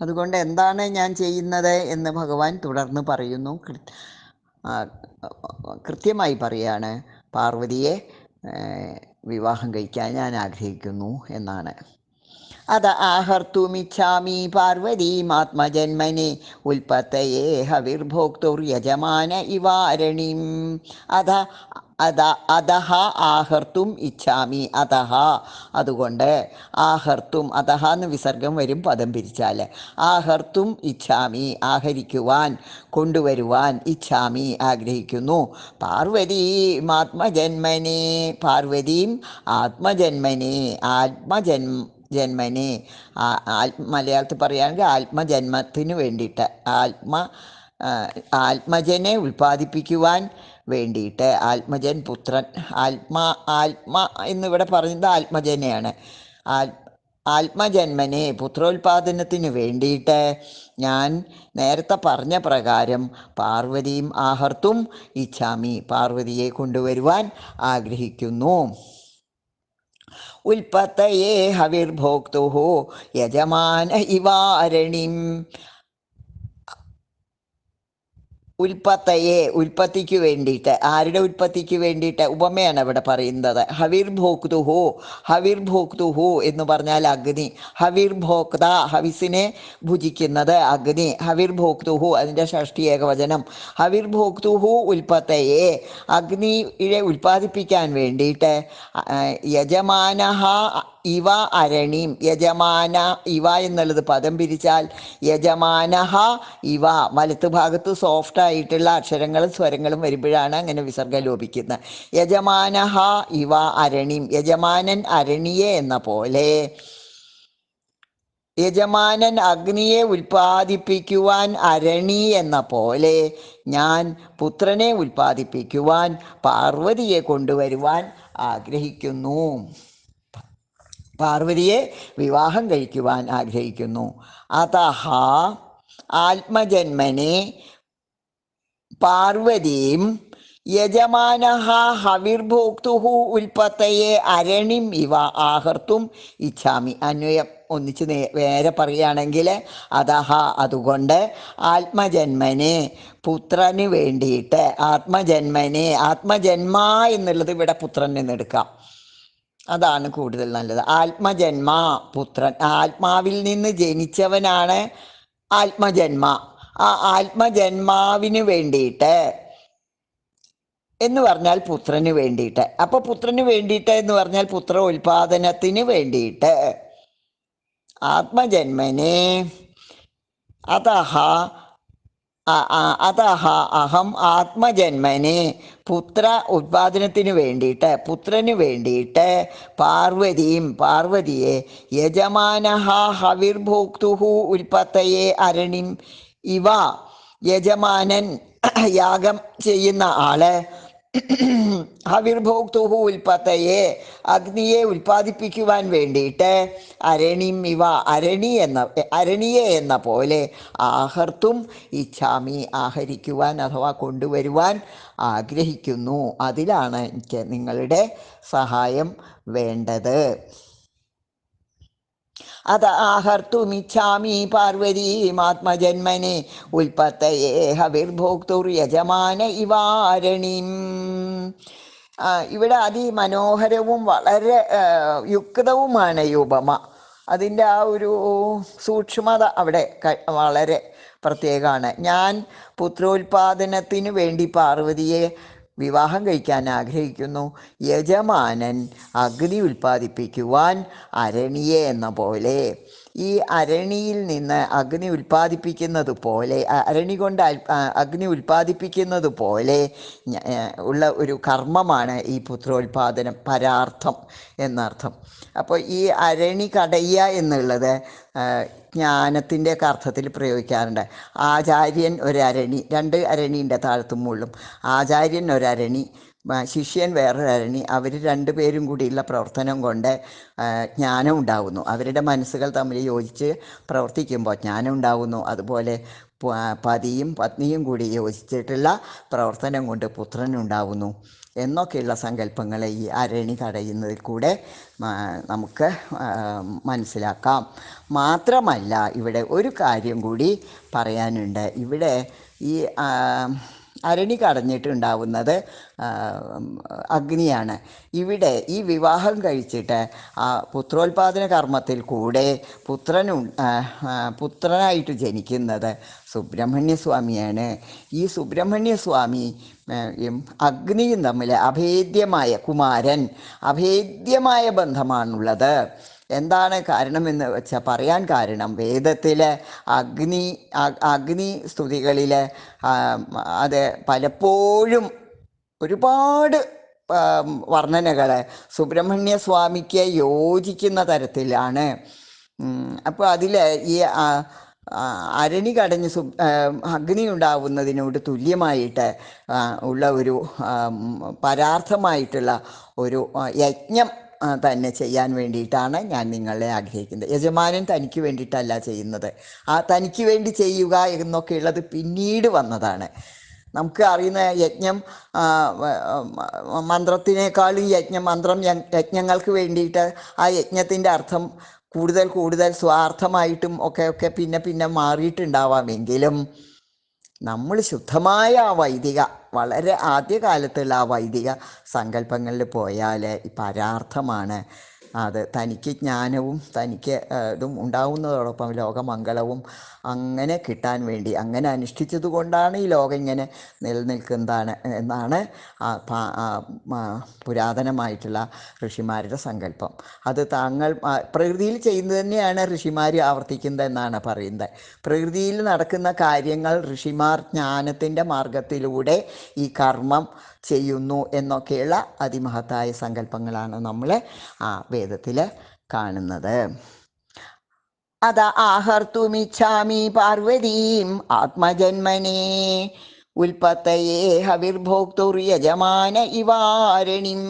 അതുകൊണ്ട് എന്താണ് ഞാൻ ചെയ്യുന്നത് എന്ന് ഭഗവാൻ തുടർന്ന് പറയുന്നു. കൃത്യമായി പറയാണ് പാർവതിയെ വിവാഹം കഴിക്കാൻ ഞാൻ ആഗ്രഹിക്കുന്നു എന്നാണ്. അത ആഹർത്തുമിച്ഛാമി പാർവതീമാത്മജന്മനെ ഉൽപ്പത്തയേ ഹവിർഭോക്തുർയജമാന ഇവാരണിം അധ അത അതഹ ആഹർത്തും ഇച്ഛാമി അതഹ. അതുകൊണ്ട് ആഹർത്തും അതഹ എന്ന് വിസർഗം വരും പദം പിരിച്ചാൽ ആഹർത്തും ഇച്ഛാമി ആഹരിക്കുവാൻ കൊണ്ടുവരുവാൻ ഇച്ഛാമി ആഗ്രഹിക്കുന്നു. പാർവതി ആത്മജന്മനെ പാർവതിയും ആത്മജന്മനെ ആത്മജന്മ ജന്മനെ മലയാളത്തിൽ പറയുകയാണെങ്കിൽ ആത്മജന്മത്തിന് വേണ്ടിയിട്ട് ആത്മ ആത്മജനെ ഉൽപ്പാദിപ്പിക്കുവാൻ വേണ്ടിയിട്ട് ആത്മജൻ പുത്രൻ ആത്മ ആത്മ എന്നിവിടെ പറയുന്നത് ആത്മജനെയാണ്. ആത് ആത്മജന്മനെ പുത്രോൽപാദനത്തിന് വേണ്ടിയിട്ട് ഞാൻ നേരത്തെ പറഞ്ഞ പ്രകാരം പാർവതിയും ആഹർത്തും ഇച്ഛാമി പാർവതിയെ കൊണ്ടുവരുവാൻ ആഗ്രഹിക്കുന്നു. ഉൽപ്പത്തയേ ഹവിർഭോക്തു യജമാന ഇവാരണിം ഉൽപ്പത്തയെ ഉൽപ്പത്തിക്ക് വേണ്ടിയിട്ട് ആരുടെ ഉൽപ്പത്തിക്ക് വേണ്ടിയിട്ട് ഉപമയാണ് ഇവിടെ പറയുന്നത്. ഹവിർഭോക്തുഹു ഹവിർഭോക്തുഹു എന്ന് പറഞ്ഞാൽ അഗ്നി. ഹവിർ ഭോക്ത ഹവിസിനെ ഭുജിക്കുന്നത് അഗ്നി. ഹവിർ ഹവിർഭോക്തുഹു അതിന്റെ ഷഷ്ടി ഏകവചനം. ഹവിർ ഹവിർഭോക്തുഹു ഉൽപ്പത്തയെ അഗ്നിയെ ഉൽപ്പാദിപ്പിക്കാൻ വേണ്ടിയിട്ട് യജമാനഹ ഇവ അരണീം. യജമാന ഇവ എന്നുള്ളത് പദം പിരിച്ചാൽ യജമാനഹ ഇവ. വലത്ത് ഭാഗത്ത് സോഫ്റ്റ് ആയിട്ടുള്ള അക്ഷരങ്ങളും സ്വരങ്ങളും വരുമ്പോഴാണ് അങ്ങനെ വിസർഗം ലോപിക്കുന്നത് യജമാനഹ ഇവ അരണീം. യജമാനൻ അരണിയെ എന്ന പോലെ. യജമാനൻ അഗ്നിയെ ഉൽപ്പാദിപ്പിക്കുവാൻ അരണി എന്ന പോലെ. ഞാൻ പുത്രനെ ഉൽപ്പാദിപ്പിക്കുവാൻ പാർവതിയെ കൊണ്ടുവരുവാൻ ആഗ്രഹിക്കുന്നു. പാർവതിയെ വിവാഹം കഴിക്കുവാൻ ആഗ്രഹിക്കുന്നു. അതഹ ആത്മജന്മനെ പാർവതീം യജമാന ഹവിർഭോക്തുഹു ഉൽപ്പത്തയെ അരണിം ഇവ ആഹർത്തും ഇച്ഛാമി. അന്വയം ഒന്നിച്ച് വേറെ പറയുകയാണെങ്കിൽ അതഹ അതുകൊണ്ട് ആത്മജന്മനെ പുത്രന് വേണ്ടിയിട്ട് ആത്മജന്മനെ ആത്മജന്മ എന്നുള്ളത് ഇവിടെ പുത്രൻ എന്നെടുക്കാം അതാണ് കൂടുതൽ നല്ലത്. ആത്മജന്മ പുത്രൻ ആത്മാവിൽ നിന്ന് ജനിച്ചവനാണ് ആത്മജന്മ. ആ ആത്മജന്മാവിന് വേണ്ടിയിട്ട് എന്ന് പറഞ്ഞാൽ പുത്രന് വേണ്ടിയിട്ട്. അപ്പോൾ പുത്രന് വേണ്ടിയിട്ട് എന്ന് പറഞ്ഞാൽ പുത്ര ഉൽപാദനത്തിന് വേണ്ടിയിട്ട് ആത്മജന്മനെ അതഹ അതഹ അഹം ആത്മജന്മനെ പുത്ര ഉത്പാദനത്തിന് വേണ്ടിയിട്ട് പുത്രന് വേണ്ടിയിട്ട് പാർവതിയും പാർവതിയെ യജമാനഹ ഹവിർഭോക്തുഹു ഉൽപ്പത്തയെ അരണിം ഇവ യജമാനൻ യാഗം ചെയ്യുന്ന ആൾ. ഹവിർഭോക്തുഹു ഉൽപ്പത്തയെ അഗ്നിയെ ഉൽപ്പാദിപ്പിക്കുവാൻ വേണ്ടിയിട്ട് അരണിം ഇവ അരണി എന്ന അരണിയെ എന്ന പോലെ ആഹർത്തും ഇച്ഛാമി ആഹരിക്കുവാൻ അഥവാ കൊണ്ടുവരുവാൻ ആഗ്രഹിക്കുന്നു. അതിലാണ് എനിക്ക് നിങ്ങളുടെ സഹായം വേണ്ടത്. അത ആഹർത്തുമിച്ഛാമി പാർവതീമാത്മജന്മനെ ഉൽപ്പത്തയെ ഹവിർഭോക്തുർയജമാന ഇവാരണീം. ആ, ഇവിടെ അതിമനോഹരവും വളരെ യുക്തവുമാണ് ഈ ഉപമ. അതിന്റെ ആ ഒരു സൂക്ഷ്മത അവിടെ വളരെ പ്രത്യേകമാണ്. ഞാൻ പുത്രോൽപാദനത്തിന് വേണ്ടി പാർവതിയെ വിവാഹം കഴിക്കാൻ ആഗ്രഹിക്കുന്നു. യജമാനൻ അഗ്നി ഉൽപ്പാദിപ്പിക്കുവാൻ അരണിയെ എന്ന പോലെ. ഈ അരണിയിൽ നിന്ന് അഗ്നി ഉൽപ്പാദിപ്പിക്കുന്നത് പോലെ അരണി കൊണ്ട് അഗ്നി ഉൽപ്പാദിപ്പിക്കുന്നത് പോലെ ഉള്ള ഒരു കർമ്മമാണ് ഈ പുത്രോൽപാദനം പരാർത്ഥം എന്നർത്ഥം. അപ്പോൾ ഈ അരണി കടയ്യ എന്നുള്ളത് ജ്ഞാനത്തിന്റെ ഒക്കെ അർത്ഥത്തിൽ പ്രയോഗിക്കാറുണ്ട്. ആചാര്യൻ ഒരരണി രണ്ട് അരണിന്റെ താഴത്തും മുള്ളും ആചാര്യൻ ഒരരണി ശിഷ്യൻ വേറൊരു അരണി അവർ രണ്ടുപേരും കൂടിയുള്ള പ്രവർത്തനം കൊണ്ട് ജ്ഞാനം ഉണ്ടാകുന്നു അവരുടെ മനസ്സുകൾ തമ്മിൽ യോജിച്ച് പ്രവർത്തിക്കുമ്പോൾ ജ്ഞാനം ഉണ്ടാകുന്നു അതുപോലെ പതിയും പത്നിയും കൂടി യോജിച്ചിട്ടുള്ള പ്രവർത്തനം കൊണ്ട് പുത്രനുണ്ടാവുന്നു. എന്നൊക്കെയുള്ള സങ്കല്പങ്ങളെ ഈ അരണി കടയുന്നതിൽ കൂടെ നമുക്ക് മനസ്സിലാക്കാം. മാത്രമല്ല ഇവിടെ ഒരു കാര്യം കൂടി പറയാനുണ്ട്. ഇവിടെ ഈ അരണി കടഞ്ഞിട്ടുണ്ടാവുന്നത് അഗ്നിയാണ്. ഇവിടെ ഈ വിവാഹം കഴിച്ചിട്ട് ആ പുത്രോൽപാദന കർമ്മത്തിൽ കൂടെ പുത്രനു പുത്രനായിട്ട് ജനിക്കുന്നത് സുബ്രഹ്മണ്യസ്വാമിയാണ്. ഈ സുബ്രഹ്മണ്യസ്വാമി അഗ്നിയും തമ്മിൽ അഭേദ്യമായ കുമാരൻ അഭേദ്യമായ ബന്ധമാണുള്ളത്. എന്താണ് കാരണമെന്ന് വെച്ചാൽ പറയാൻ കാരണം വേദത്തിലെ അഗ്നി അഗ്നി സ്തുതികളിൽ അത് പലപ്പോഴും ഒരുപാട് വർണനകൾ സുബ്രഹ്മണ്യ സ്വാമിക്ക് യോജിക്കുന്ന തരത്തിലാണ്. അപ്പോൾ അതിൽ ഈ അരണി കടഞ്ഞ് സു അഗ്നി ഉണ്ടാവുന്നതിനോട് തുല്യമായിട്ട് ഉള്ള ഒരു പരാർത്ഥമായിട്ടുള്ള ഒരു യജ്ഞം തന്നെ ചെയ്യാൻ വേണ്ടിയിട്ടാണ് ഞാൻ നിങ്ങളെ ആഗ്രഹിക്കുന്നത്. യജമാനൻ തനിക്ക് വേണ്ടിയിട്ടല്ല ചെയ്യുന്നത്. ആ തനിക്ക് വേണ്ടി ചെയ്യുക എന്നൊക്കെ ഉള്ളത് പിന്നീട് വന്നതാണ്. നമുക്ക് അറിയുന്ന യജ്ഞം മന്ത്രത്തിനേക്കാളും യജ്ഞം മന്ത്രം യജ്ഞങ്ങൾക്ക് വേണ്ടിയിട്ട് ആ യജ്ഞത്തിന്റെ അർത്ഥം കൂടുതൽ കൂടുതൽ സ്വാർത്ഥമായിട്ടും ഒക്കെ ഒക്കെ പിന്നെ പിന്നെ മാറിയിട്ടുണ്ടാവാമെങ്കിലും നമ്മൾ ശുദ്ധമായ ആ വൈദിക വളരെ ആദ്യകാലത്തുള്ള ആ വൈദിക സങ്കല്പങ്ങളിൽ പോയാൽ പരാർത്ഥമാണ് അത് തനിക്ക് ജ്ഞാനവും തനിക്ക് ഇതും ഉണ്ടാവുന്നതോടൊപ്പം ലോകമംഗളവും അങ്ങനെ കിട്ടാൻ വേണ്ടി അങ്ങനെ അനുഷ്ഠിച്ചത് കൊണ്ടാണ് ഈ ലോകം ഇങ്ങനെ നിലനിൽക്കുന്നതാണ് എന്നാണ് പുരാതനമായിട്ടുള്ള ഋഷിമാരുടെ സങ്കല്പം. അത് താങ്കൾ പ്രകൃതിയിൽ ചെയ്യുന്നത് തന്നെയാണ് ഋഷിമാർ ആവർത്തിക്കുന്നത് എന്നാണ് പറയുന്നത്. പ്രകൃതിയിൽ നടക്കുന്ന കാര്യങ്ങൾ ഋഷിമാർ ജ്ഞാനത്തിന്റെ മാർഗത്തിലൂടെ ഈ കർമ്മം ചെയ്യുന്നു എന്നൊക്കെയുള്ള അതിമഹത്തായ സങ്കല്പങ്ങളാണ് നമ്മൾ ആ വേദത്തിൽ കാണുന്നത്. അത ആഹർത്തുമിച്ഛാമി പാർവതീം ആത്മജന്മനേ. ഉൽപ്പത്തയേ ഹവിർഭോക്തുർ യജമാന ഇവാരണിം.